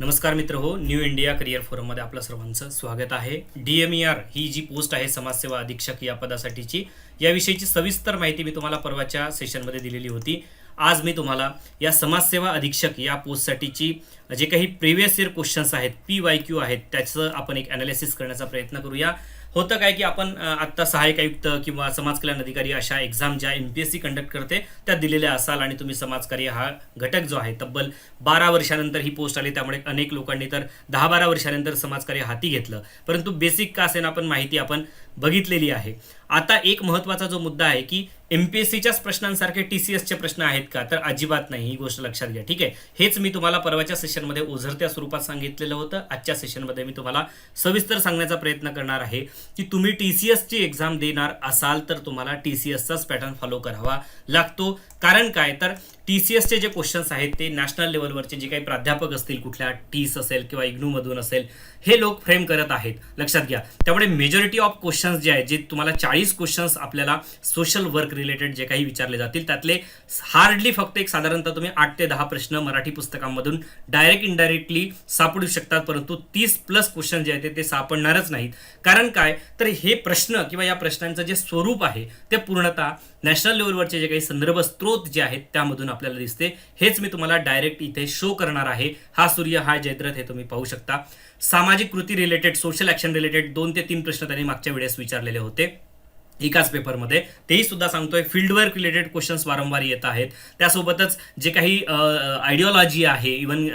नमस्कार मित्र हो न्यू इंडिया करिअर फोरममध्ये आपलं सर्वांचं स्वागत आहे. डी एम ई आर ही जी पोस्ट आहे समाजसेवा अधीक्षक या पदासाठीची याविषयीची सविस्तर माहिती मी तुम्हाला परवाच्या सेशनमध्ये दिलेली होती. आज मी तुम्हाला या समाजसेवा अधीक्षक या पोस्टसाठीची जे काही प्रिव्हियस इयर क्वेश्चन्स आहेत पी वाय क्यू आहेत त्याचं आपण एक अनालिसिस करण्याचा प्रयत्न करूया. होतं काय की आपण आत्ता सहाय्यक आयुक्त किंवा समाज कल्याण अधिकारी अशा एक्झाम ज्या M P S C conduct करते त्या दिलेल्या असाल आणि तुम्ही समाजकार्य हा घटक जो आहे तब्बल बारा वर्षानंतर ही पोस्ट आली. त्यामुळे अनेक लोकांनी तर दहा बारा वर्षानंतर समाजकार्य हाती घेतलं. परंतु बेसिक का असेना आपण माहिती आपण बघितलेली आहे. आता एक महत्त्वाचा जो मुद्दा आहे की एम पी एस सीच्याच प्रश्नांसारखे टी सी एसचे प्रश्न आहेत का? तर अजिबात नाही ही गोष्ट लक्षात घ्या ठीक आहे? हेच मी तुम्हाला परवाच्या सेशनमध्ये ओझरत्या स्वरूपात सांगितलेलं होतं. आजच्या सेशनमध्ये मी तुम्हाला सविस्तर सांगण्याचा प्रयत्न करणार आहे की तुम्ही टी सी एसची एक्झाम देणार असाल तर तुम्हाला टी सी एसचाच पॅटर्न फॉलो करावा लागतो. कारण काय? तर टी सी एसचे जे क्वेश्चन्स आहेत ते नॅशनल लेवलवरचे जे काही प्राध्यापक असतील कुठल्या टीस असेल किंवा इग्नूमधून असेल हे लोक फ्रेम करत आहेत. लक्षात घ्या. त्यामुळे मेजॉरिटी ऑफ क्वेश्चन्स जे आहेत जे तुम्हाला चाळीस क्वेश्चन्स आपल्याला सोशल वर्क रिलेटेड जे काही विचारले जातील त्यातले हार्डली फक्त एक साधारणतः तुम्ही आठ ते दहा प्रश्न मराठी पुस्तकांमधून डायरेक्ट इनडायरेक्टली सापडू शकतात परंतु तीस प्लस क्वेश्चन जे आहेत ते- ते सापडणारच नाहीत. कारण काय? तर हे प्रश्न किंवा या प्रश्नांचं जे स्वरूप आहे ते पूर्णतः नॅशनल लेवलवरचे जे काही संदर्भ स्त्रोत जे आहेत त्यामधून आपल्याला दिसते. हेच मी तुम्हाला डायरेक्ट इथे शो करणार आहे. हा सूर्य हा जयद्रथ हे तुम्ही पाहू शकता. सामाजिक कृती रिलेटेड सोशल ऍक्शन रिलेटेड दोन ते तीन प्रश्न त्यांनी मागच्या वेळेस विचारलेले होते. एकाच पेपरमध्ये तेही सुद्धा सांगतोय फील्ड रिलेटेड क्वेश्चन्स वारंवार येत आहेत. त्यासोबतच जे काही आयडिओलॉजी आहे इवन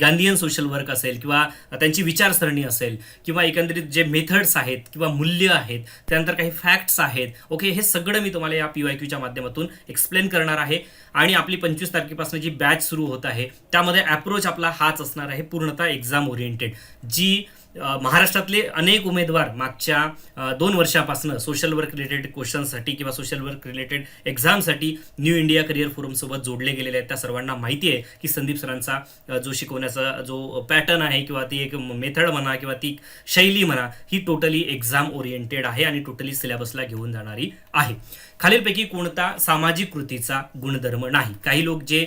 गांधीयन सोशल वर्क असेल किंवा त्यांची विचारसरणी असेल किंवा एकंदरीत जे मेथड्स आहेत किंवा मूल्य आहेत त्यानंतर काही फॅक्ट्स आहेत ओके हे सगळं मी तुम्हाला या पी वाय क्यूच्या माध्यमातून एक्सप्लेन करणार आहे. आणि आपली पंचवीस तारखेपासून जी बॅच सुरू होत आहे त्यामध्ये अप्रोच आपला हाच असणार आहे पूर्णतः एक्झाम ओरिएंटेड जी महाराष्ट्रातले अनेक उमेदवार मागच्या दोन वर्षापासून सोशल वर्क रिलेटेड क्वेश्चनसाठी किंवा सोशल वर्क रिलेटेड एक्झामसाठी न्यू इंडिया करिअर फोरमसोबत जोडले गेलेले आहेत. त्या सर्वांना माहिती आहे की संदीप सरांचा जो शिकवण्याचा जो पॅटर्न आहे किंवा ती एक मेथड म्हणा किंवा ती शैली म्हणा ही टोटली एक्झाम ओरिएंटेड आहे आणि टोटली सिलेबसला घेऊन जाणारी आहे. खालीलपैकी कोणता सामाजिक कृतीचा गुणधर्म नाही? काही लोक जे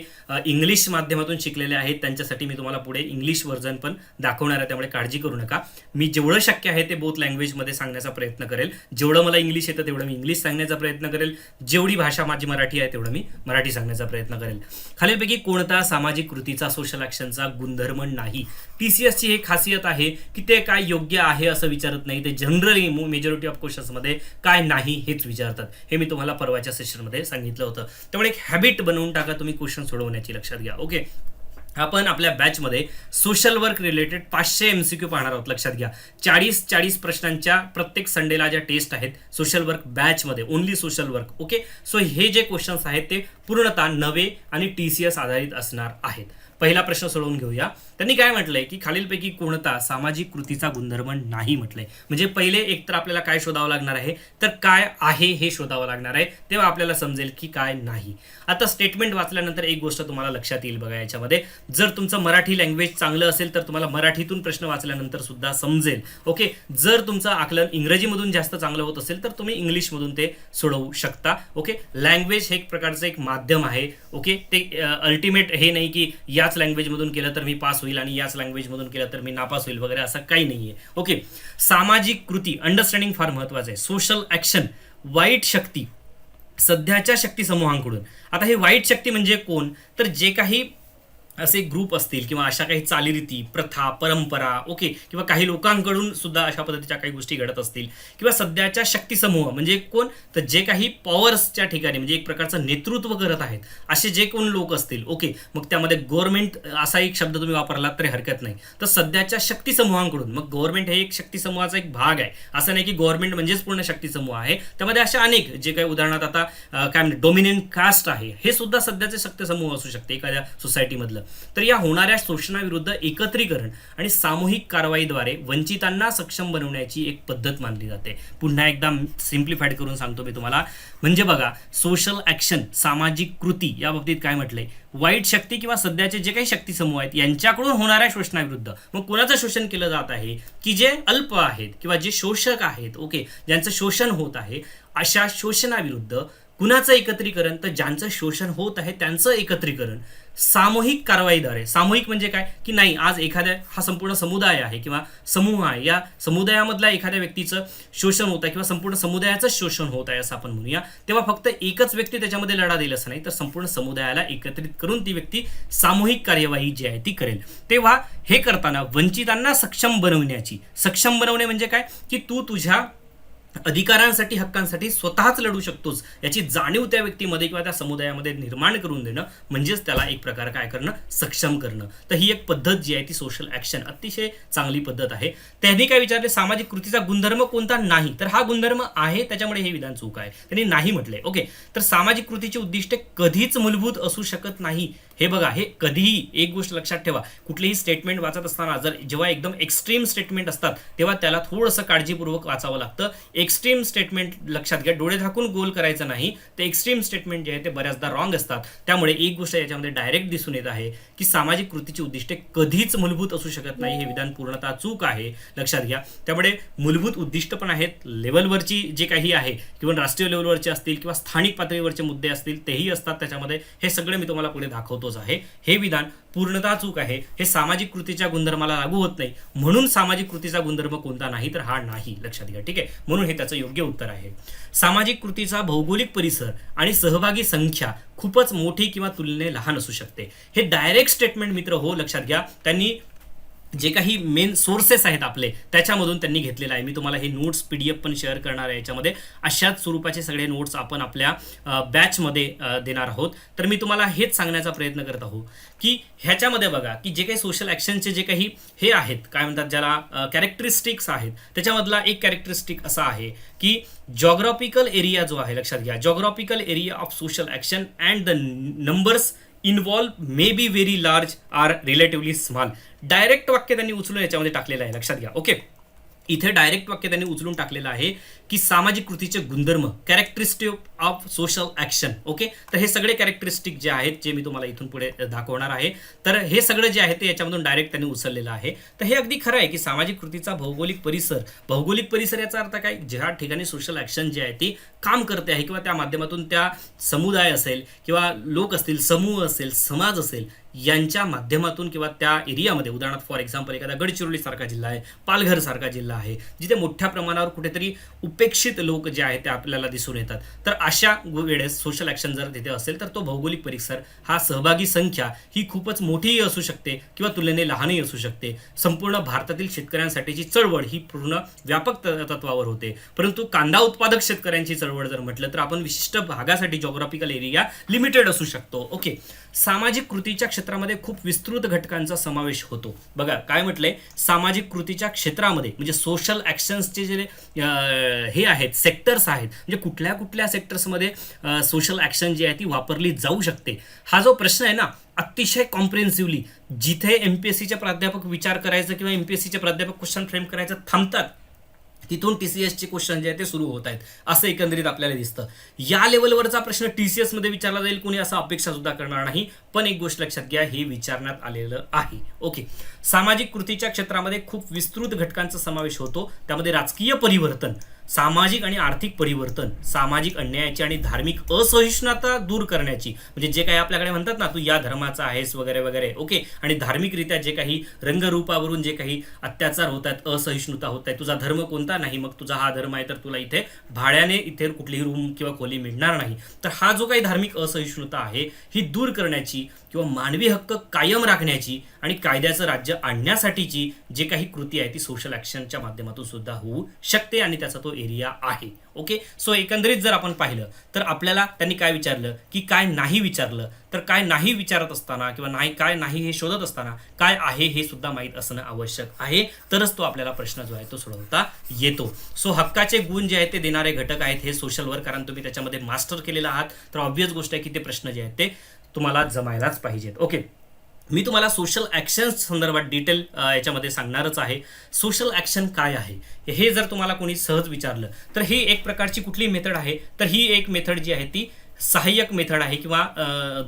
इंग्लिश माध्यमातून शिकलेले आहेत त्यांच्यासाठी मी तुम्हाला पुढे इंग्लिश व्हर्जन पण दाखवणार आहे त्यामुळे काळजी करू नका. मी जेवढं शक्य आहे ते बोथ लँग्वेजमध्ये सांगण्याचा प्रयत्न करेल. जेवढं मला इंग्लिश येतं तेवढं मी इंग्लिश सांगण्याचा प्रयत्न करेल. जेवढी भाषा माझी मराठी आहे तेवढं मी मराठी सांगण्याचा प्रयत्न करेल. खालीलपैकी कोणता सामाजिक कृतीचा सोशल ॲक्शनचा गुणधर्म नाही? टी सी एसची हे खासियत आहे की ते काय योग्य आहे असं विचारत नाही. ते जनरली मेजॉरिटी ऑफ क्वेश्चन्समध्ये काय नाही हेच विचारतात. हे मी तुम्हाला परवाच्या सेशनमध्ये सांगितलं होतं. त्यामुळे एक हॅबिट बनवून टाका तुम्ही क्वेश्चन सोडवण्याची लक्षात घ्या. ओके आपण आपल्या बॅचमध्ये सोशल वर्क रिलेटेड पाचशे एम सी क्यू पाहणार आहोत लक्षात घ्या. चाळीस चाळीस प्रश्नांच्या प्रत्येक संडेला ज्या टेस्ट आहेत सोशल वर्क बॅचमध्ये only social work okay so हे जे क्वेश्चन्स आहेत ते पूर्णतः नवे आणि टी सी एस आधारित असणार आहेत. पहिला प्रश्न सोडवून घेऊया. त्यांनी काय म्हटलंय की खालीलपैकी कोणता सामाजिक कृतीचा गुणधर्म नाही म्हटलंय? म्हणजे पहिले एक तर आपल्याला काय शोधावं लागणार आहे? तर काय आहे हे शोधावं लागणार आहे? तेव्हा आपल्याला समजेल की काय नाही. आता स्टेटमेंट वाचल्यानंतर एक गोष्ट तुम्हाला लक्षात येईल बघा याच्यामध्ये. जर तुमचं मराठी लँग्वेज चांगलं असेल तर तुम्हाला मराठीतून प्रश्न वाचल्यानंतर सुद्धा समजेल. ओके जर तुमचं आकलन इंग्रजीमधून जास्त चांगलं होत असेल तर तुम्ही इंग्लिशमधून ते सोडवू शकता. ओके लँग्वेज हे एक प्रकारचं एक माध्यम आहे. ओके ते अल्टिमेट हे नाही की याच लँग्वेजमधून केलं तर मी पास होईल आणि याच लँग्वेजमधून केलं तर मी नापास होईल वगैरे असं काही नाही आहे ओके सामाजिक कृती अंडरस्टँडिंग फार महत्वाचं आहे. सोशल ॲक्शन वाईट शक्ती सध्याच्या शक्ती समूहांकडून. आता हे वाईट शक्ती म्हणजे कोण? तर जे काही असे ग्रुप असतील किंवा अशा काही चालीरीती प्रथा परंपरा ओके किंवा काही लोकांकडून सुद्धा अशा पद्धतीच्या काही गोष्टी घडत असतील. किंवा सध्याच्या शक्ती समूह म्हणजे कोण? तर जे काही पॉवर्सच्या ठिकाणी म्हणजे एक प्रकारचं नेतृत्व करत आहेत असे जे कोण लोक असतील ओके मग त्यामध्ये गव्हर्नमेंट असा एक शब्द तुम्ही वापरलात तरी हरकत नाही. तर सध्याच्या शक्ती समूहांकडून मग गव्हर्नमेंट हे एक शक्ती समूहाचा एक भाग आहे. असं नाही की गव्हर्नमेंट म्हणजेच पूर्ण शक्ती समूह आहे. त्यामध्ये अशा अनेक जे काही उदाहरणार्थ आता काय म्हणते डोमिनेंट कास्ट आहे. हे सुद्धा सध्याचे शक्ती समूह असू शकते एखाद्या सोसायटीमधलं तर या होणाऱ्या शोषणाविरुद्ध एकत्रीकरण आणि सामूहिक कारवाईद्वारे वंचितांना सक्षम बनवण्याची एक पद्धत मानली जाते. पुन्हा एकदा सिम्प्लिफाईड करून सांगतो मी तुम्हाला. म्हणजे बघा सोशल ॲक्शन सामाजिक कृती या बाबतीत काय म्हटलंय? वाईट शक्ती किंवा सध्याचे जे काही शक्ती समूह आहेत यांच्याकडून होणाऱ्या शोषणाविरुद्ध. मग कोणाचं शोषण केलं जात आहे? की जे अल्प आहेत किंवा जे शोषक आहेत ओके ज्यांचं शोषण होत आहे अशा शोषणाविरुद्ध कुणाचं एकत्रीकरण? तर ज्यांचं शोषण होत आहे त्यांचं एकत्रीकरण. सामूहिक कारवाईद्वारे. सामूहिक म्हणजे काय? की नाही आज एखाद्या हा संपूर्ण समुदाय आहे किंवा समूह आहे. या समुदायामधल्या एखाद्या व्यक्तीचं शोषण होत आहे किंवा संपूर्ण समुदायाचं शोषण होत आहे असं आपण म्हणूया. तेव्हा फक्त एकच व्यक्ती त्याच्यामध्ये लढा देईल असं नाही तर संपूर्ण समुदायाला एकत्रित करून ती व्यक्ती सामूहिक कार्यवाही जी आहे ती करेल. तेव्हा हे करताना वंचितांना सक्षम बनवण्याची. सक्षम बनवणे म्हणजे काय? की तू तुझ्या अधिकारांसाठी हक्कांसाठी स्वतःच लढू शकतोस याची जाणीव त्या व्यक्तीमध्ये किंवा त्या समुदायामध्ये निर्माण करून देणं म्हणजेच त्याला एक प्रकार काय करणं सक्षम करणं. तर ही एक पद्धत जी आहे ती सोशल ऍक्शन अतिशय चांगली पद्धत आहे. त्यांनी काय विचारले? सामाजिक कृतीचा गुणधर्म कोणता? नाही. तर हा गुणधर्म आहे त्याच्यामुळे हे विधान चूक आहे. त्यांनी नाही म्हटलंय. ओके. तर सामाजिक कृतीची उद्दिष्टे कधीच मूलभूत असू शकत नाही. हे बघा हे कधीही एक गोष्ट लक्षात ठेवा. कुठलीही स्टेटमेंट वाचत असताना जर जेव्हा एकदम एक्स्ट्रीम स्टेटमेंट असतात तेव्हा त्याला थोडंसं काळजीपूर्वक वाचावं लागतं. एक्स्ट्रीम स्टेटमेंट लक्षात घ्या. डोळे झाकून गोल करायचं नाही. ते एक्स्ट्रीम स्टेटमेंट जे आहे ते बऱ्याचदा रॉंग असतात. त्यामुळे एक गोष्ट याच्यामध्ये डायरेक्ट दिसून येत आहे की सामाजिक कृतीची उद्दिष्टे कधीच मूलभूत असू शकत नाही. हे विधान पूर्णतः चूक आहे. लक्षात घ्या. त्यामुळे मूलभूत उद्दिष्ट पण आहेत. लेवलवरची जे काही आहे किंवा राष्ट्रीय लेवलवरचे असतील किंवा स्थानिक पातळीवरचे मुद्दे असतील तेही असतात त्याच्यामध्ये. हे सगळे मी तुम्हाला पुढे दाखवतोच आहे. हे विधान पूर्णतः चूक आहे. हे सामाजिक कृतीच्या गुणधर्माला लागू होत नाही. म्हणून सामाजिक कृतीचा गुणधर्म कोणता नाही तर हा नाही. लक्षात घ्या. ठीक आहे? म्हणून हे त्याचं योग्य उत्तर आहे. सामाजिक कृतीचा भौगोलिक परिसर आणि सहभागी संख्या खूपच मोठी किंवा तुलनेने लहान असू शकते. हे डायरेक्ट स्टेटमेंट मित्र हो लक्षात घ्या. त्यांनी जे काही मेन सोर्सेस आहेत आपले त्याच्यामधून त्यांनी घेतलेलं आहे. मी तुम्हाला हे नोट्स पी डी एफ पण शेअर करणार आहे याच्यामध्ये. अशाच स्वरूपाचे सगळे नोट्स आपण आपल्या बॅचमध्ये देणार आहोत. तर मी तुम्हाला हेच सांगण्याचा प्रयत्न करत आहोत की ह्याच्यामध्ये बघा की जे काही सोशल ॲक्शनचे जे काही हे आहेत काय म्हणतात ज्याला कॅरेक्टरिस्टिक्स आहेत त्याच्यामधला एक कॅरेक्टरिस्टिक असा आहे की जॉग्रॉफिकल एरिया जो आहे लक्षात घ्या. Geographical area of social action and the numbers involved may be very large or relatively small direct वाक्य त्यांनी उचलून याच्यामध्ये टाकलेलं आहे. लक्षात घ्या. ओके इथे डायरेक्ट वाक्य त्यांनी उचलून टाकलेलं आहे. की सामाजिक कृतीचे गुणधर्म characteristic of social action okay तर हे सगळे कॅरेक्टरिस्टिक जे आहेत जे मी तुम्हाला इथून पुढे दाखवणार आहे. तर हे सगळं जे आहे ते याच्यामधून डायरेक्ट त्यांनी उचललेलं आहे. तर हे अगदी खरं आहे की सामाजिक कृतीचा भौगोलिक परिसर भौगोलिक परिसर याचा अर्थ काय? ज्या ठिकाणी सोशल ॲक्शन जे आहे ती काम करते आहे किंवा त्या माध्यमातून त्या समुदाय असेल किंवा लोक असतील समूह असेल समाज असेल यांच्या माध्यमातून किंवा त्या एरियामध्ये उदाहरणार्थ फॉर एक्झाम्पल एखादा गडचिरोली सारखा जिल्हा आहे पालघर सारखा जिल्हा आहे जिथे मोठ्या प्रमाणावर कुठेतरी उप उपेक्षित लोक जे आहेत ते आपल्याला दिसून येतात. तर अशा वेळेस सोशल ॲक्शन जर तिथे असेल तर तो भौगोलिक परिसर हा सहभागी संख्या ही खूपच मोठीही असू शकते किंवा तुलनेने लहानही असू शकते. संपूर्ण भारतातील शेतकऱ्यांसाठीची चळवळ ही पूर्ण व्यापक तत्वावर होते. परंतु कांदा उत्पादक शेतकऱ्यांची चळवळ जर म्हटलं तर आपण विशिष्ट भागासाठी जॉग्राफिकल एरिया लिमिटेड असू शकतो. ओके सामाजिक कृतीच्या क्षेत्रामध्ये खूप विस्तृत घटकांचा समावेश होतो. बघा काय म्हटलंय? सामाजिक कृतीच्या क्षेत्रामध्ये म्हणजे सोशल ॲक्शन्सचे जे हे आहेत सेक्टर्स आहेत. म्हणजे कुठल्या कुठल्या सेक्टर्समध्ये सोशल ॲक्शन जी आहे ती वापरली जाऊ शकते? हा जो प्रश्न आहे ना अतिशय कॉम्प्रिहेन्सिव्हली जिथे एम पी एस सीचे प्राध्यापक विचार करायचं किंवा एम पी एस सीचे प्राध्यापक क्वेश्चन फ्रेम करायचं थांबतात तिथून टी सी एसचे क्वेश्चन जे आहे ते सुरू होत आहेत. असं एकंदरीत आपल्याला दिसतं. या लेवलवरचा प्रश्न टी सी एसमध्ये विचारला जाईल कोणी असं अपेक्षा सुद्धा करणार नाही. पण एक गोष्ट लक्षात घ्या हे विचारण्यात आलेलं आहे. ओके. सामाजिक कृतीच्या क्षेत्रामध्ये खूप विस्तृत घटकांचा समावेश होतो. त्यामध्ये राजकीय परिवर्तन सामाजिक आणि आर्थिक परिवर्तन सामाजिक अन्यायाची आणि धार्मिक असहिष्णुता दूर करण्याची. म्हणजे जे काही आपल्याकडे म्हणतात ना तू या धर्माचा आहेस वगैरे वगैरे ओके? आणि धार्मिकरित्या जे काही रंगरूपावरून जे काही अत्याचार होत आहेत असहिष्णुता होत आहे तुझा धर्म कोणता नाही मग तुझा हा धर्म आहे तर तुला इथे भाड्याने इथे कुठलीही रूम किंवा खोली मिळणार नाही. तर हा जो काही धार्मिक असहिष्णुता आहे ही दूर करण्याची किंवा मानवी हक्क कायम राखण्याची आणि कायद्याचं राज्य आणण्यासाठीची जे काही कृती आहे ती सोशल ॲक्शनच्या माध्यमातून सुद्धा होऊ शकते आणि त्याचा तो एरिया आहे. ओके सो एकंदरीत जर आपण पाहिलं तर आपल्याला त्यांनी काय विचारलं? की काय नाही विचारलं? तर काय नाही विचारत असताना किंवा नाही काय नाही हे शोधत असताना काय आहे हे सुद्धा माहीत असणं आवश्यक आहे. तरच तो आपल्याला प्रश्न जो आहे तो सोडवता येतो. सो हक्काचे गुण जे आहेत ते देणारे घटक आहेत हे सोशलवर कारण तुम्ही त्याच्यामध्ये मास्टर केलेला आहात. तर ऑब्वियस गोष्ट आहे की ते प्रश्न जे आहेत ते तुम्हाला जमायलाच पाहिजेत. ओके मी तुम्हाला सोशल ॲक्शन्स संदर्भात डिटेल याच्यामध्ये सांगणारच आहे. सोशल ॲक्शन काय आहे? हे जर तुम्हाला कोणी सहज विचारलं तर ही एक प्रकारची कुठली मेथड आहे? तर ही एक मेथड जी आहे ती सहाय्यक मेथड आहे किंवा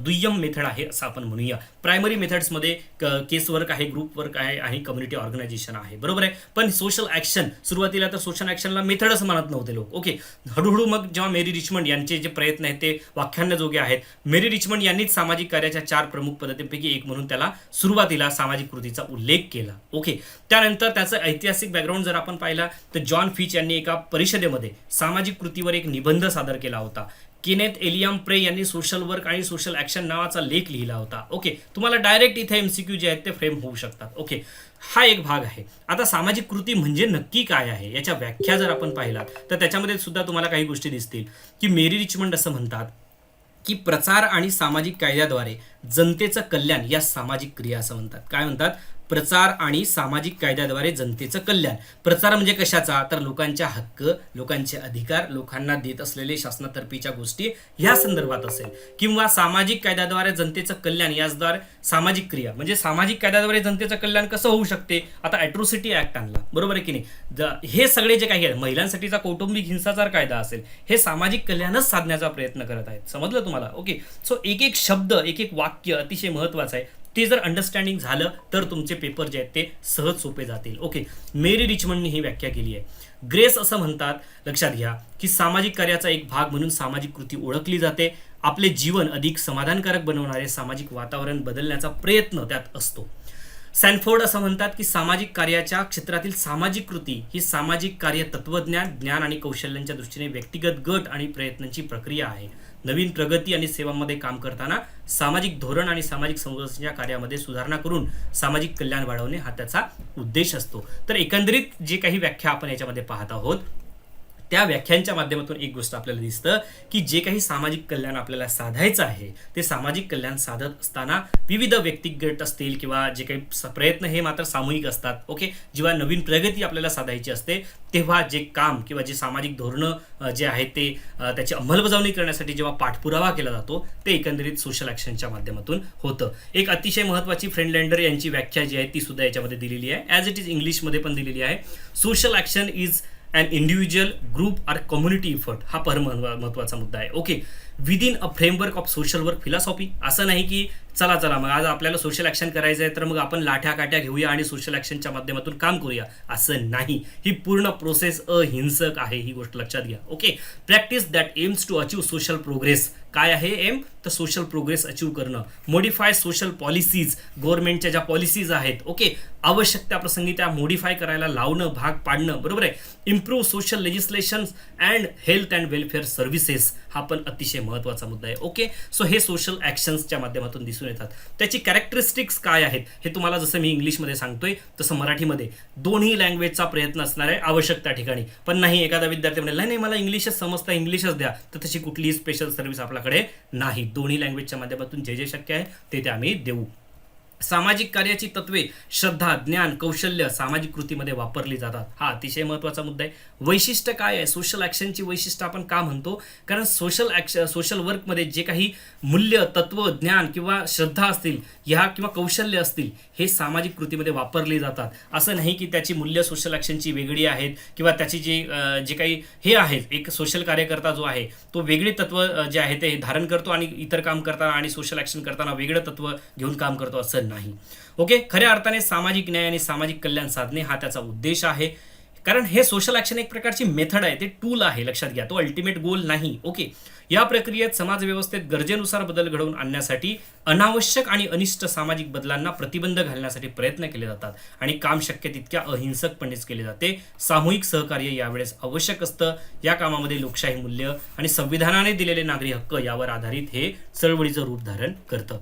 दुय्यम मेथड आहे असं आपण म्हणूया. प्रायमरी मेथड्समध्ये केस वर्क आहे ग्रुप वर्क आहे आणि कम्युनिटी ऑर्गनायझेशन आहे. बरोबर आहे? पण सोशल ॲक्शन सुरुवातीला तर सोशल ॲक्शनला मेथडच म्हणत नव्हते लोक. ओके हळूहळू मग जेव्हा मेरी रिचमंड यांचे जे प्रयत्न आहेत ते व्याख्यानजोगे आहेत. मेरी रिचमंड यांनीच सामाजिक कार्याच्या चार प्रमुख पद्धतींपैकी एक म्हणून त्याला सुरुवातीला सामाजिक कृतीचा उल्लेख केला. ओके त्यानंतर त्याचं ऐतिहासिक बॅकग्राऊंड जर आपण पाहिला तर जॉन फिच यांनी एका परिषदेमध्ये सामाजिक कृतीवर एक निबंध सादर केला होता. किनेत एलियम प्रे यांनी सोशल वर्क आणि सोशल ॲक्शन नावाचा लेख लिहिला होता. ओके तुम्हाला डायरेक्ट इथे एमसीक्यू जे आहेत ते फ्रेम होऊ शकतात. ओके हा एक भाग आहे. आता सामाजिक कृती म्हणजे नक्की काय आहे? याच्या व्याख्या जर आपण पाहिलात तर त्याच्यामध्ये सुद्धा तुम्हाला काही गोष्टी दिसतील. की मेरी रिचमंड असं म्हणतात की प्रचार आणि सामाजिक कायद्याद्वारे जनतेचं कल्याण या सामाजिक क्रिया असं म्हणतात. काय म्हणतात? प्रचार आणि सामाजिक कायद्याद्वारे जनतेचं कल्याण. प्रचार म्हणजे कशाचा? तर लोकांच्या हक्क लोकांचे अधिकार लोकांना देत असलेले शासनातर्फीच्या गोष्टी या संदर्भात असेल. किंवा सामाजिक कायद्याद्वारे जनतेचं कल्याण याचद्वारे सामाजिक क्रिया. म्हणजे सामाजिक कायद्याद्वारे जनतेचं कल्याण कसं होऊ शकते? आता अॅट्रोसिटी ऍक्ट आणला. बरोबर आहे की नाही? हे सगळे जे काही आहेत महिलांसाठीचा कौटुंबिक हिंसाचार कायदा असेल हे सामाजिक कल्याणच साधण्याचा प्रयत्न करत आहेत. समजलं तुम्हाला? ओके. सो एक एक शब्द एक एक वाक्य अतिशय महत्वाचं आहे. ते जर अंडरस्टँडिंग झालं तर तुमचे पेपर जे आहेत ते सहज सोपे जातील. ओके मेरी रिचमंडनी ही व्याख्या केली आहे. ग्रेस असं म्हणतात लक्षात घ्या की सामाजिक कार्याचा एक भाग म्हणून सामाजिक कृती ओळखली जाते. आपले जीवन अधिक समाधानकारक बनवणारे सामाजिक वातावरण बदलण्याचा प्रयत्न त्यात असतो. सॅनफोर्ड असं म्हणतात की सामाजिक कार्याच्या क्षेत्रातील सामाजिक कृती ही सामाजिक कार्य तत्वज्ञान ज्ञान आणि कौशल्यांच्या दृष्टीने व्यक्तिगत गट आणि प्रयत्नांची प्रक्रिया आहे. नवीन प्रगती आणि सेवांमध्ये काम करताना सामाजिक धोरण आणि सामाजिक संघर्षाच्या कार्यामध्ये सुधारणा करून सामाजिक कल्याण वाढवणे हा त्याचा उद्देश असतो. तर एकंदरीत जे काही व्याख्या आपण याच्यामध्ये पाहत आहोत त्या व्याख्यांच्या माध्यमातून एक गोष्ट आपल्याला दिसतं की जे काही सामाजिक कल्याण आपल्याला साधायचं आहे ते सामाजिक कल्याण साधत असताना विविध व्यक्तिगत असतील किंवा जे काही प्रयत्न हे मात्र सामूहिक असतात ओके? जेव्हा नवीन प्रगती आपल्याला साधायची असते तेव्हा जे काम किंवा जे सामाजिक धोरणं जे आहेत ते त्याची अंमलबजावणी करण्यासाठी जेव्हा पाठपुरावा केला जातो ते एकंदरीत सोशल ॲक्शनच्या माध्यमातून होतं. एक अतिशय महत्त्वाची फ्रेंडलँडर यांची व्याख्या जी आहे ती सुद्धा याच्यामध्ये दिलेली आहे. ॲज इट इज इंग्लिशमध्ये पण दिलेली आहे. Social action is and individual group or community effort हा पर महत्त्वाचा मुद्दा आहे. Okay. Within a framework of social work philosophy असं नाही की चला चला मग आज आपल्याला सोशल ॲक्शन करायचं आहे तर मग आपण लाठ्या काट्या घेऊया आणि सोशल ॲक्शनच्या माध्यमातून काम करूया. असं नाही. ही पूर्ण प्रोसेस अहिंसक आहे ही गोष्ट लक्षात घ्या. Okay practice that aims to achieve social progress काय आहे एम तर सोशल प्रोग्रेस अचीव करणं. मोडिफाय सोशल पॉलिसीज गव्हर्नमेंटच्या ज्या पॉलिसीज आहेत ओके आवश्यक प्रसंगी त्या मॉडिफाय करायला लावणं भाग पाडणं बरोबर आहे? Improve social legislation and health and welfare services हा पण अतिशय महत्त्वाचा मुद्दा आहे. ओके सो हे सोशल ॲक्शन्सच्या माध्यमातून दिसून येतात. त्याची कॅरेक्टरिस्टिक्स काय आहेत? हे तुम्हाला जसं मी इंग्लिशमध्ये सांगतोय तसं मराठीमध्ये. दोन्ही लँग्वेजचा प्रयत्न असणार आहे आवश्यक त्या ठिकाणी. पण नाही एखादा विद्यार्थी म्हणेल नाही नाही मला इंग्लिशच समजता इंग्लिशच द्या. तर तशी कुठलीही स्पेशल सर्व्हिस आपल्याकडे नाही. दोन्ही लँग्वेजच्या माध्यमातून जे जे शक्य आहे ते ते आम्ही देऊ. सामाजिक कार्याची तत्वे श्रद्धा ज्ञान कौशल्य सामाजिक कृतीमध्ये वापरली जातात. हा अतिशय महत्त्वाचा मुद्दा आहे. वैशिष्ट्य काय आहे? सोशल ॲक्शनची वैशिष्ट्य आपण का म्हणतो? कारण सोशल ॲक्श सोशल वर्कमध्ये जे काही मूल्य तत्व ज्ञान किंवा श्रद्धा असतील ह्या किंवा कौशल्य असतील हे सामाजिक कृतीमध्ये वापरली जातात. असं नाही की त्याची मूल्य सोशल ॲक्शनची वेगळी आहेत किंवा त्याची जी जे काही हे आहेत एक सोशल कार्यकर्ता जो आहे तो वेगळे तत्व जे आहे ते धारण करतो आणि इतर काम करताना आणि सोशल ॲक्शन करताना वेगळं तत्व घेऊन काम करतो असं नाही. ओके खऱ्या अर्थाने सामाजिक न्याय आणि सामाजिक कल्याण साधणे हा त्याचा उद्देश आहे. कारण हे सोशल ॲक्शन एक प्रकारची मेथड आहे. ते टूल आहे. लक्षात घ्या. तो अल्टिमेट गोल नाही. ओके या प्रक्रियेत समाज व्यवस्थेत गरजेनुसार बदल घडवून आणण्यासाठी अनावश्यक आणि अनिष्ट सामाजिक बदलांना प्रतिबंध घालण्यासाठी प्रयत्न केले जातात. आणि काम शक्य तितक्या अहिंसकपणेच केले जाते. सामूहिक सहकार्य यावेळेस आवश्यक असतं. या कामामध्ये लोकशाही मूल्य आणि संविधानाने दिलेले नागरी हक्क यावर आधारित हे चळवळीचं रूप धारण करतं.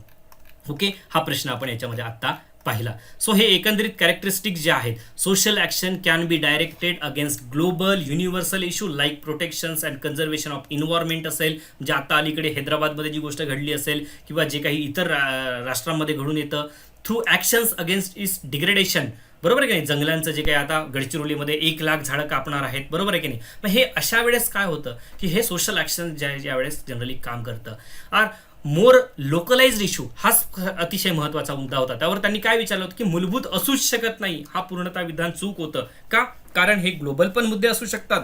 ओके? हा प्रश्न आपण याच्यामध्ये आत्ता पाहिला. सो हे एकंदरीत कॅरेक्टरिस्टिक जे आहेत social action can be directed against global universal issue like protections and conservation of environment असेल म्हणजे आता अलीकडे हैदराबादमध्ये जी गोष्ट घडली असेल किंवा जे काही इतर राष्ट्रांमध्ये घडून येतं through actions against is degradation बरोबर आहे की नाही? जंगलांचं जे काही आता गडचिरोलीमध्ये एक लाख झाडं कापणार आहेत बरोबर आहे की नाही? मग हे अशा वेळेस काय होतं की हे सोशल ॲक्शन ज्या ज्या वेळेस जनरली काम करतं. आर मोर लोकलाइज्ड इश्यू हाच अतिशय महत्त्वाचा मुद्दा होता. त्यावर त्यांनी काय विचारलं होतं की मूलभूत असूच शकत नाही हा पूर्णतः विधान चूक होतं का? कारण हे ग्लोबल पण मुद्दे असू शकतात.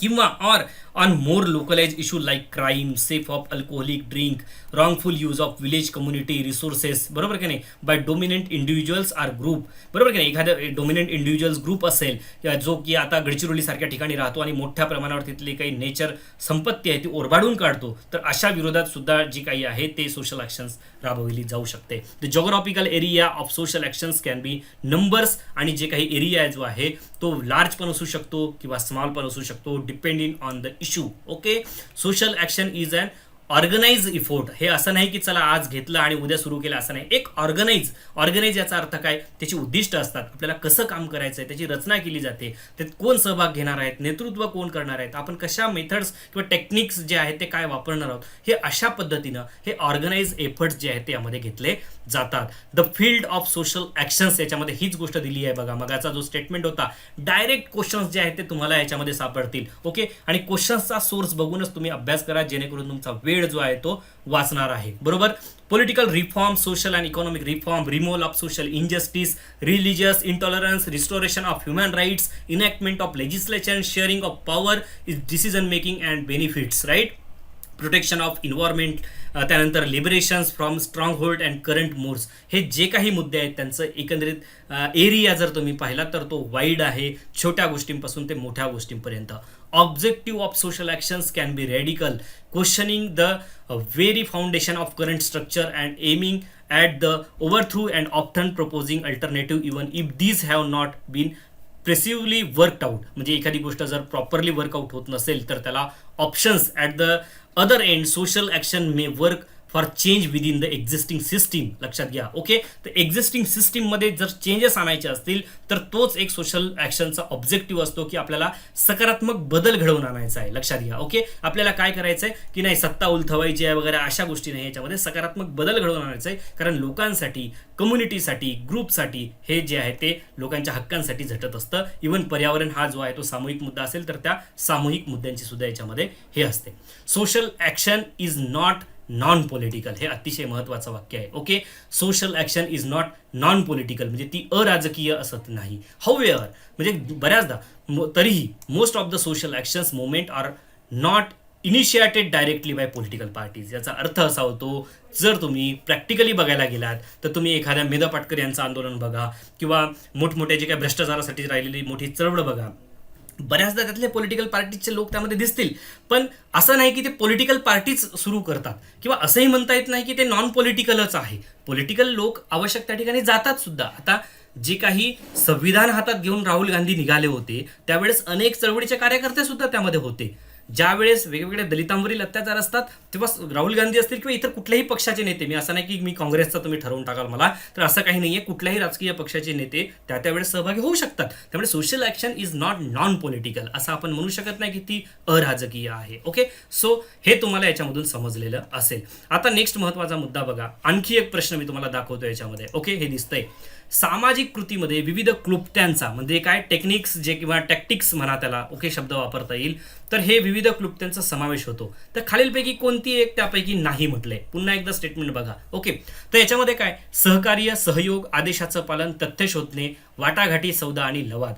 किंवा or on more localized issue like crime safe of alcoholic drink wrongful use of village community resources बरोबर की नाही? By dominant individuals or group बरोबर की नाही? एखादा डोमिनंट इंडिव्हिज्युअल्स ग्रुप असेल जो की आता गडचिरोली सारख्या ठिकाणी राहतो आणि मोठ्या प्रमाणावर तिथली काही नेचर संपत्ती आहे ती ओरबाडून काढतो तर अशा विरोधात सुद्धा जी काही आहे ते सोशल ॲक्शन्स राबवली जाऊ शकते. The geographical area of social actions can be numbers आणि जे काही एरिया जो आहे तो लार्ज पण असू शकतो किंवा स्मॉल पण असू शकतो depending on the issue okay social action is an organize effort हे असं नाही की चला आज घेतलं आणि उद्या सुरू केलं असं नाही. एक ऑर्गनाइज ऑर्गनाइज याचा अर्थ काय? त्याची उद्दिष्ट असतात. आपल्याला कसं काम करायचं आहे त्याची रचना केली जाते. त्यात कोण सहभाग घेणार आहेत नेतृत्व कोण करणार आहेत? आपण कशा मेथड्स किंवा टेक्निक्स जे आहेत ते काय वापरणार आहोत? हे अशा पद्धतीनं हे ऑर्गनाइज एफर्ट्स जे आहेत ते यामध्ये घेतले जातात. The field of social actions याच्यामध्ये हीच गोष्ट दिली आहे बघा. मगाचा जो स्टेटमेंट होता डायरेक्ट क्वेश्चन्स जे आहेत ते तुम्हाला याच्यामध्ये सापडतील. ओके आणि क्वेश्चन्सचा सोर्स बघूनच तुम्ही अभ्यास करा जेणेकरून तुमचा वेळ जो आहे तो वाचणार आहे. बरोबर? Political reform social and economic reform removal of social injustice religious intolerance restoration of human rights enactment of legislation sharing of power is decision making and benefits right protection of environment त्यानंतर liberations from strong hold and current mores हे जे काही मुद्दे आहेत त्यांचं एकंदरीत area जर तुम्ही पाहिला तर तो वाईड आहे छोट्या गोष्टींपासून ते मोठ्या गोष्टींपर्यंत. Objective of social actions can be radical questioning the very foundation of current structure and aiming at the overthrow and often proposing alternative even if these have not been previously worked out म्हणजे एखादी गोष्ट जर properly workout होत नसेल तर त्याला options at the other end social action may work for change within the existing system लक्षात घ्या ओके तर एक्झिस्टिंग सिस्टीममध्ये जर चेंजेस आणायचे असतील तर तोच एक सोशल ॲक्शनचा ऑब्जेक्टिव्ह असतो की आपल्याला सकारात्मक बदल घडवून आणायचा आहे. लक्षात घ्या. ओके आपल्याला काय करायचं आहे की नाही सत्ता उलथवायची आहे वगैरे अशा गोष्टी नाही. याच्यामध्ये सकारात्मक बदल घडवून आणायचं आहे. कारण लोकांसाठी कम्युनिटीसाठी ग्रुपसाठी हे जे आहे ते लोकांच्या हक्कांसाठी झटत असतं. इवन पर्यावरण हा जो आहे तो सामूहिक मुद्दा असेल तर त्या सामूहिक मुद्द्यांची सुद्धा याच्यामध्ये हे असते. Social action is not non political हे अतिशय महत्त्वाचं वाक्य आहे. Okay social action is not non political म्हणजे ती अराजकीय असत नाही. हवेअर म्हणजे बऱ्याचदा तरीही most of the social actions movement are not initiated directly by political parties याचा अर्थ असा होतो जर तुम्ही प्रॅक्टिकली बघायला गेलात तर तुम्ही एखाद्या मेधा पाटकर यांचं आंदोलन बघा किंवा मोठमोठे जे काही भ्रष्टाचारासाठी राहिलेली मोठी चळवळ बघा. बऱ्याचदा त्यातले पॉलिटिकल पार्टीचे लोक त्यामध्ये दिसतील. पण असं नाही की ते पॉलिटिकल पार्टीच सुरू करतात. किंवा असंही म्हणता येत नाही की ते नॉन पॉलिटिकलच आहे. पॉलिटिकल लोक आवश्यक त्या ठिकाणी जातात सुद्धा. आता जे काही संविधान हातात घेऊन राहुल गांधी निघाले होते त्यावेळेस अनेक चळवळीचे कार्यकर्ते सुद्धा त्यामध्ये होते. ज्या वेळेस वेगवेगळ्या दलितांवरील अत्याचार असतात तेव्हा राहुल गांधी असतील किंवा इतर कुठल्याही पक्षाचे नेते मी असं नाही की मी काँग्रेसचा तुम्ही ठरवून टाकाल मला तर असं काही नाहीये. कुठल्याही राजकीय पक्षाचे नेते त्या त्यावेळेस सहभागी होऊ शकतात. त्यामुळे social action is not non political असं आपण म्हणू शकत नाही की ती अराजकीय आहे. ओके सो हे तुम्हाला याच्यामधून समजलेलं असेल. आता नेक्स्ट महत्त्वाचा मुद्दा बघा. आणखी एक प्रश्न मी तुम्हाला दाखवतो याच्यामध्ये. ओके हे दिसतंय. सामाजिक कृतीमध्ये विविध क्लुप्त्यांचा म्हणजे काय टेक्निक्स जे किंवा टॅक्टिक्स म्हणा त्याला ओके शब्द वापरता येईल तर हे विविध क्लुप्त्यांचा समावेश होतो. तर खालीलपैकी कोणती एक त्यापैकी नाही म्हटलंय? पुन्हा एकदा स्टेटमेंट बघा. ओके. तर याच्यामध्ये काय? सहकार्य सहयोग आदेशाचं पालन तथ्य शोधणे वाटाघाटी सौदा आणि लवाद.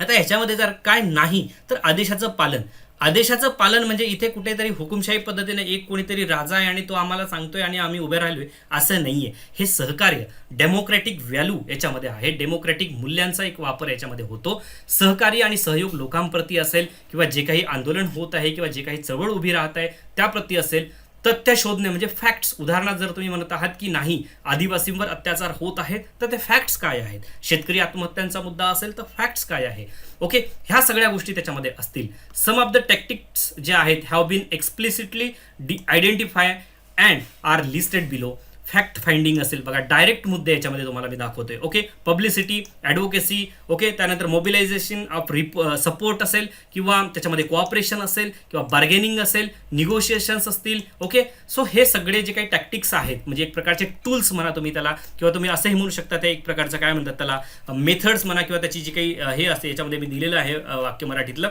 आता ह्याच्यामध्ये जर काय नाही तर आदेशाचं पालन. आदेशाचं पालन म्हणजे इथे कुठेतरी हुकुमशाही पद्धतीने एक कोणीतरी राजा आहे आणि तो आम्हाला सांगतोय आणि आम्ही उभे राहिलोय असं नाहीये. हे सहकार्य डेमोक्रॅटिक व्हॅल्यू याच्यामध्ये आहे. डेमोक्रॅटिक मूल्यांचा एक वापर याच्यामध्ये होतो. सहकार्य आणि सहयोग लोकांप्रती असेल किंवा जे काही आंदोलन होत आहे किंवा जे काही चळवळ उभी राहत आहे त्याप्रती असेल. तथ्य शोधणे म्हणजे फॅक्ट्स उदाहरणार्थ जर तुम्ही म्हणत आहात की नाही आदिवासींवर अत्याचार होत आहेत तर ते फॅक्ट्स काय आहेत? शेतकरी आत्महत्यांचा मुद्दा असेल तर फॅक्ट्स काय आहे? ओके ह्या सगळ्या गोष्टी त्याच्यामध्ये असतील. सम ऑफ द टेक्टिक्स जे आहेत have been explicitly D identify and are listed below fact finding असेल. बघा डायरेक्ट मुद्दे याच्यामध्ये तुम्हाला मी दाखवतोय. ओके? Publicity advocacy okay? त्यानंतर मोबिलायझेशन ऑफ रिप सपोर्ट असेल किंवा त्याच्यामध्ये कोऑपरेशन असेल किंवा बार्गेनिंग असेल निगोशिएशन्स असतील ओके? सो हे सगळे जे काही टॅक्टिक्स आहेत म्हणजे एक प्रकारचे टूल्स म्हणा तुम्ही त्याला किंवा तुम्ही असंही म्हणू शकता ते एक प्रकारचं काय म्हणतात त्याला मेथड्स म्हणा किंवा त्याची जी काही हे असते याच्यामध्ये मी दिलेलं आहे वाक्य मराठीतलं.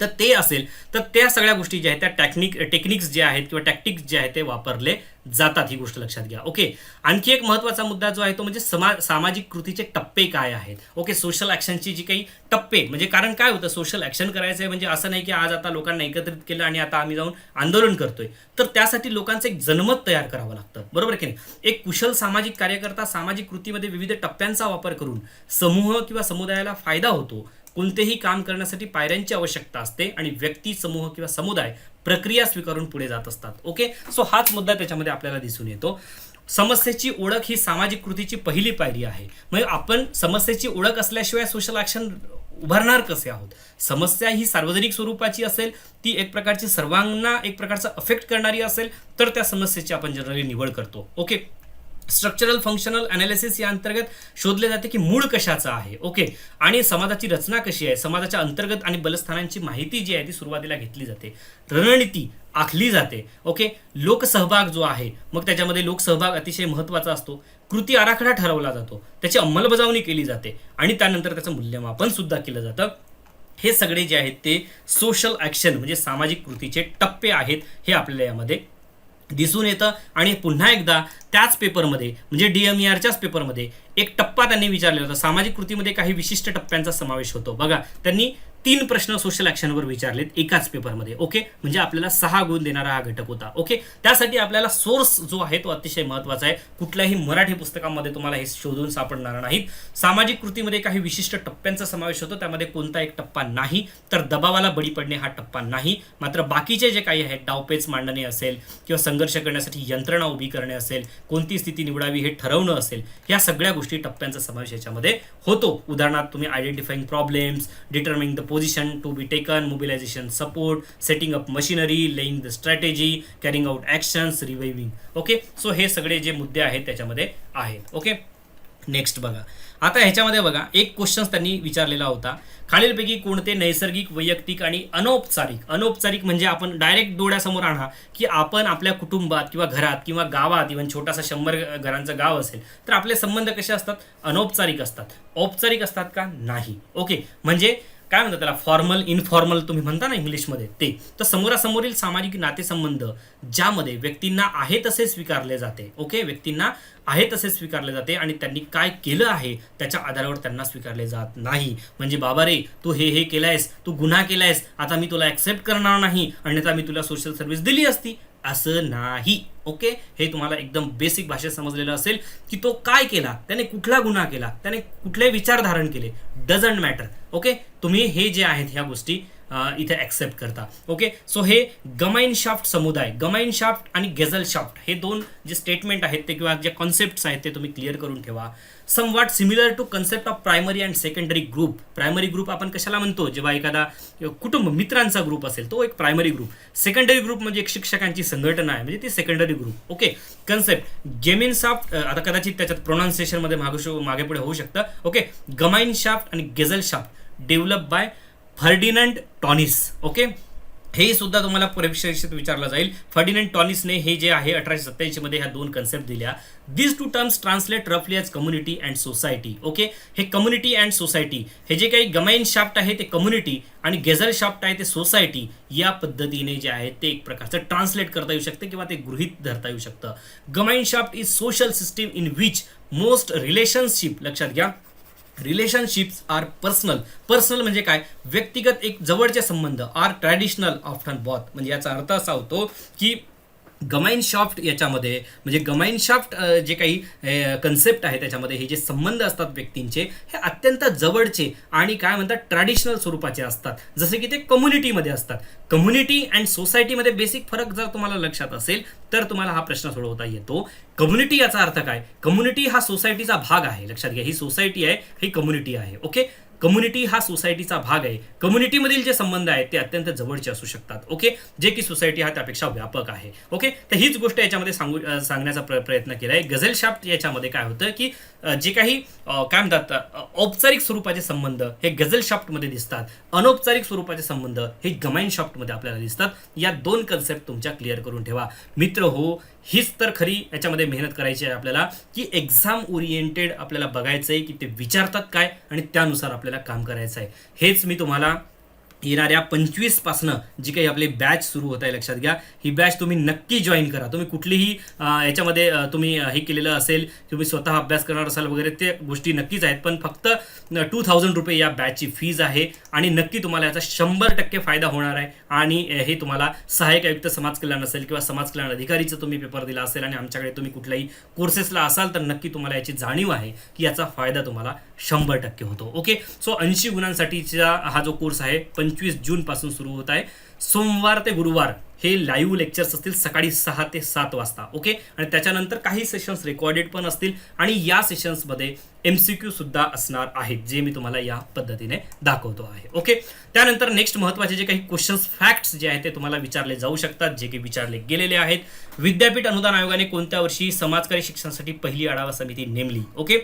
तर ते असेल तर त्या सगळ्या गोष्टी ज्या आहेत त्या टेक्निक टेक्निक्स जे आहेत किंवा टॅक्टिक्स जे आहेत ते वापरले जातात ही गोष्ट लक्षात घ्या. ओके आणखी एक महत्त्वाचा मुद्दा जो आहे तो म्हणजे समा सामाजिक कृतीचे टप्पे काय आहेत? ओके सोशल ॲक्शनची जी काही टप्पे म्हणजे कारण काय होतं? सोशल ॲक्शन करायचं आहे म्हणजे असं नाही की आज आता लोकांना एकत्रित केलं आणि आता आम्ही जाऊन आंदोलन करतोय. तर त्यासाठी लोकांचं एक जनमत तयार करावं लागतं. बरोबर की नाही? एक कुशल सामाजिक कार्यकर्ता सामाजिक कृतीमध्ये विविध टप्प्यांचा वापर करून समूह किंवा समुदायाला फायदा होतो. कोणतेही काम करण्यासाठी पायऱ्यांची आवश्यकता असते आणि व्यक्ती समूह किंवा समुदाय प्रक्रिया स्वीकारून पुढे जात असतात. ओके सो हाच मुद्दा त्याच्यामध्ये आपल्याला दिसून येतो. समस्येची ओळख ही सामाजिक कृतीची पहिली पायरी आहे. म्हणजे आपण समस्येची ओळख असल्याशिवाय सोशल ॲक्शन उभारणार कसे आहोत? समस्या ही सार्वजनिक स्वरूपाची असेल ती एक प्रकारची सर्वांना एक प्रकारचा अफेक्ट करणारी असेल तर त्या समस्येची आपण जनरली निवड करतो. ओके स्ट्रक्चरल फंक्शनल अनालिसिस या अंतर्गत शोधले जाते की मूळ कशाचं आहे. ओके आणि समाजाची रचना कशी आहे? समाजाच्या अंतर्गत आणि बलस्थानांची माहिती जी आहे ती सुरुवातीला घेतली जाते. रणनीती आखली जाते. ओके लोकसहभाग जो आहे मग त्याच्यामध्ये लोकसहभाग अतिशय महत्त्वाचा असतो. कृती आराखडा ठरवला जातो. त्याची अंमलबजावणी केली जाते. आणि त्यानंतर त्याचं मूल्यमापन सुद्धा केलं जातं. हे सगळे जे आहेत ते सोशल ॲक्शन म्हणजे सामाजिक कृतीचे टप्पे आहेत हे आपल्याला यामध्ये दिसून येतं आणि पुन्हा एकदा त्याच पेपरमध्ये म्हणजे डी एम ई आरच्याच पेपरमध्ये एक टप्पा त्यांनी विचारलेला होता. सामाजिक कृतीमध्ये काही विशिष्ट टप्प्यांचा समावेश होतो. बघा त्यांनी तीन प्रश्न सोशल ॲक्शनवर विचारलेत एकाच पेपरमध्ये ओके म्हणजे आपल्याला सहा गुण देणारा हा घटक होता ओके त्यासाठी आपल्याला सोर्स जो आहे तो अतिशय महत्त्वाचा आहे. कुठल्याही मराठी पुस्तकामध्ये तुम्हाला हे शोधून सापडणार नाहीत. सामाजिक कृतीमध्ये काही विशिष्ट टप्प्यांचा समावेश होतो त्यामध्ये कोणता एक टप्पा नाही तर दबावाला बळी पडणे हा टप्पा नाही. मात्र बाकीचे जे काही आहेत डावपेच मांडणे असेल किंवा संघर्ष करण्यासाठी यंत्रणा उभी करणे असेल कोणती स्थिती निवडावी हे ठरवणं असेल या सगळ्या गोष्टी टप्प्यांचा समावेश याच्यामध्ये होतो. उदाहरणार्थ तुम्ही identifying problems determining the position to be taken, mobilization support, setting up machinery, laying the strategy, carrying out actions, reviving. Okay so हे सगळे जे मुद्दे आहेत त्याच्यामध्ये आहेत. ओके नेक्स्ट बघा. आता ह्याच्यामध्ये बघा एक क्वेश्चन त्यांनी विचारलेला होता. खालीलपैकी कोणते नैसर्गिक वैयक्तिक आणि अनौपचारिक? अनौपचारिक म्हणजे आपण डायरेक्ट डोळ्यासमोर आणा की आपण आपल्या कुटुंबात किंवा घरात किंवा गावात इव्हन छोटासा शंभर घरांचं गाव असेल तर आपले संबंध कसे असतात? अनौपचारिक असतात. औपचारिक असतात का? नाही. ओके म्हणजे काय म्हणतात त्याला? फॉर्मल इनफॉर्मल तुम्ही म्हणता ना इंग्लिशमध्ये ते. तर समोरासमोरील सामाजिक नातेसंबंध ज्यामध्ये व्यक्तींना आहे तसे स्वीकारले जाते ओके व्यक्तींना आहे तसे स्वीकारले जाते आणि त्यांनी काय केलं आहे त्याच्या आधारावर त्यांना स्वीकारले जात नाही. म्हणजे बाबा रे तू हे हे केलंयस तू गुन्हा केलायस आता मी तुला ॲक्सेप्ट करणार नाही अन्यथा मी तुला सोशल सर्व्हिस दिली असती. असं नाही ओके? हे तुम्हाला एकदम बेसिक भाषेत समजलेलं असेल की तो काय केला? त्याने कुठला गुन्हा केला? त्याने कुठले विचार धारण केले? Doesn't matter okay? तुम्ही हे जे आहेत ह्या गोष्टी इथे ॲक्सेप्ट करता. ओके सो हे गमाइन शाफ्ट समुदाय गमाइन शाफ्ट आणि गेझल शाफ्ट हे दोन जे स्टेटमेंट आहेत ते किंवा जे कॉन्सेप्ट्स आहेत ते तुम्ही क्लिअर करून ठेवा. Somewhat similar to concept of primary and secondary group primary group आपण कशाला म्हणतो? जेव्हा एखादा कुटुंब मित्रांचा ग्रुप असेल तो एक प्रायमरी ग्रुप सेकंडरी ग्रुप म्हणजे एक शिक्षकांची संघटना आहे म्हणजे ती secondary group okay concept Gemeinschaft आता कदाचित त्याच्यात प्रोनाऊन्सिएशनमध्ये मागू मागे पुढे होऊ शकतं. ओके गमाइन शाफ्ट आणि Gesellschaft develop by Ferdinand Tonnies okay? हे सुद्धा तुम्हाला परीक्षेत विचारलं जाईल. फर्डिनंड टॉनिसने हे जे आहे अठराशे सत्याऐंशी मध्ये ह्या दोन कन्सेप्ट दिल्या. दिस टू टर्म्स ट्रान्सलेट रफली as community and society okay? हे कम्युनिटी अँड सोसायटी हे जे काही गमाइन शाफ्ट आहे ते कम्युनिटी आणि गेझल शाफ्ट आहे ते सोसायटी या पद्धतीने जे आहे ते एक प्रकारचं ट्रान्सलेट करता येऊ शकतं किंवा ते गृहित धरता येऊ शकतं. Gemeinschaft is social system in which most relationship लक्षात घ्या रिलेशनशिप्स आर पर्सनल पर्सनल म्हणजे काय? व्यक्तिगत एक जवळचे संबंध. आर ट्रॅडिशनल ऑफ्टन बॉथ म्हणजे याचा अर्थ असा होतो की गमाइन शाफ्ट याच्यामध्ये म्हणजे गमाइन शाफ्ट जे काही कन्सेप्ट आहे त्याच्यामध्ये हे जे संबंध असतात व्यक्तींचे हे अत्यंत जवळचे आणि काय म्हणतात ट्रॅडिशनल स्वरूपाचे असतात. जसे की ते कम्युनिटीमध्ये असतात. कम्युनिटी अँड सोसायटीमध्ये बेसिक फरक जर तुम्हाला लक्षात असेल तर तुम्हाला हा प्रश्न सोडवता येतो. कम्युनिटी याचा अर्थ काय? कम्युनिटी हा सोसायटीचा भाग आहे. लक्षात घ्या ही सोसायटी आहे ही कम्युनिटी आहे. ओके कम्युनिटी हा सोसायटीचा भाग आहे. कम्युनिटीमधील जे संबंध आहेत ते अत्यंत जवळचे असू शकतात ओके? जे की सोसायटी हा त्यापेक्षा व्यापक आहे ओके? तर हीच गोष्ट याच्यामध्ये सांगू सांगण्याचा प्र प्रयत्न केला आहे गझल शाफ्ट याच्यामध्ये काय होतं की जे काही काय म्हणतात औपचारिक स्वरूपाचे संबंध हे गझल शाफ्टमध्ये दिसतात. अनौपचारिक स्वरूपाचे संबंध हे गमाईन शाफ्टमध्ये आपल्याला दिसतात. या दोन कन्सेप्ट तुमच्या क्लिअर करून ठेवा. मित्र हो हीच तर खरी याच्यामध्ये मेहनत करायची आहे आपल्याला की एक्झाम ओरिएंटेड आपल्याला बघायचं आहे की ते विचारतात काय आणि त्यानुसार आपल्याला काम करायचं आहे हेच मी तुम्हाला येणाऱ्या पंचवीसपासनं जी काही आपली बॅच सुरू होत आहे लक्षात घ्या. ही बॅच तुम्ही नक्की जॉईन करा. तुम्ही कुठलीही याच्यामध्ये तुम्ही हे केलेलं असेल तुम्ही स्वतः अभ्यास करणार असाल वगैरे ते गोष्टी नक्कीच आहेत. पण फक्त टू थाउजंड रुपये या बॅचची फीज आहे आणि नक्की तुम्हाला याचा शंभर टक्के फायदा होणार आहे. आणि हे तुम्हाला सहाय्यक आयुक्त समाज कल्याण असेल किंवा समाज कल्याण अधिकारीचं तुम्ही पेपर दिला असेल आणि आमच्याकडे तुम्ही कुठल्याही कोर्सेसला असाल तर नक्की तुम्हाला याची जाणीव आहे की याचा फायदा तुम्हाला शंभर टक्के होतो. ओके सो ऐंशी गुणांसाठीचा हा जो कोर्स आहे पंचवीस जूनपासून सुरू होत आहे. सोमवार ते गुरुवार हे लाईव्ह लेक्चर्स असतील सकाळी सहा ते सात वाजता ओके आणि त्याच्यानंतर काही सेशन्स रेकॉर्डेड पण असतील आणि या सेशन्समध्ये एम सी क्यू सुद्धा असणार आहेत जे मी तुम्हाला या पद्धतीने दाखवतो आहे ओके त्यानंतर नेक्स्ट महत्त्वाचे जे काही क्वेश्चन्स फॅक्ट्स जे आहेत ते तुम्हाला विचारले जाऊ शकतात जे की विचारले गेलेले आहेत. विद्यापीठ अनुदान आयोगाने कोणत्या वर्षी समाजकारी शिक्षणासाठी पहिली आढावा समिती नेमली ओके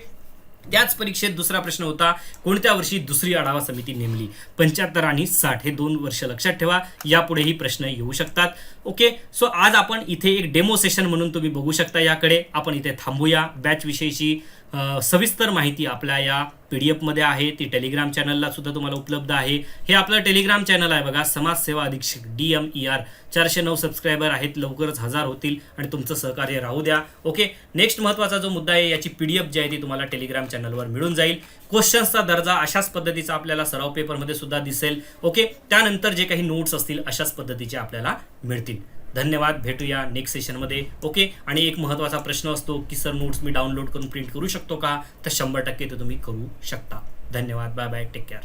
त्याच परीक्षेत दुसरा प्रश्न होता कोणत्या वर्षी दुसरी आढावा समिती नेमली? पंच्याहत्तर आणि साठ हे दोन वर्ष लक्षात ठेवा यापुढेही प्रश्न येऊ शकतात. ओके सो आज आपण इथे एक डेमो सेशन म्हणून तुम्ही बघू शकता याकडे. आपण इथे थांबूया बॅच विषयीची सविस्तर माहिती आपल्या या पी डी एफमध्ये आहे. ती टेलिग्राम चॅनलला सुद्धा तुम्हाला उपलब्ध आहे. हे आपलं टेलिग्राम चॅनल आहे बघा. समाजसेवा अधीक्षक डी एम ई आर चारशे नऊ सबस्क्रायबर आहेत. लवकरच हजार होतील आणि तुमचं सहकार्य राहू द्या. ओके नेक्स्ट महत्त्वाचा जो मुद्दा आहे याची पी डी एफ जी आहे ती तुम्हाला टेलिग्राम चॅनलवर मिळून जाईल. क्वेश्चन्सचा दर्जा अशाच पद्धतीचा आपल्याला सराव पेपरमध्ये सुद्धा दिसेल. ओके त्यानंतर जे काही नोट्स असतील अशाच पद्धतीचे आपल्याला मिळतील. धन्यवाद भेटूया नेक्स्ट सेशनमध्ये ओके आणि एक महत्त्वाचा प्रश्न असतो की सर नोट्स मी डाउनलोड करून प्रिंट करू शकतो का? तर शंभर टक्के ते तुम्ही करू शकता. धन्यवाद. Bye bye take care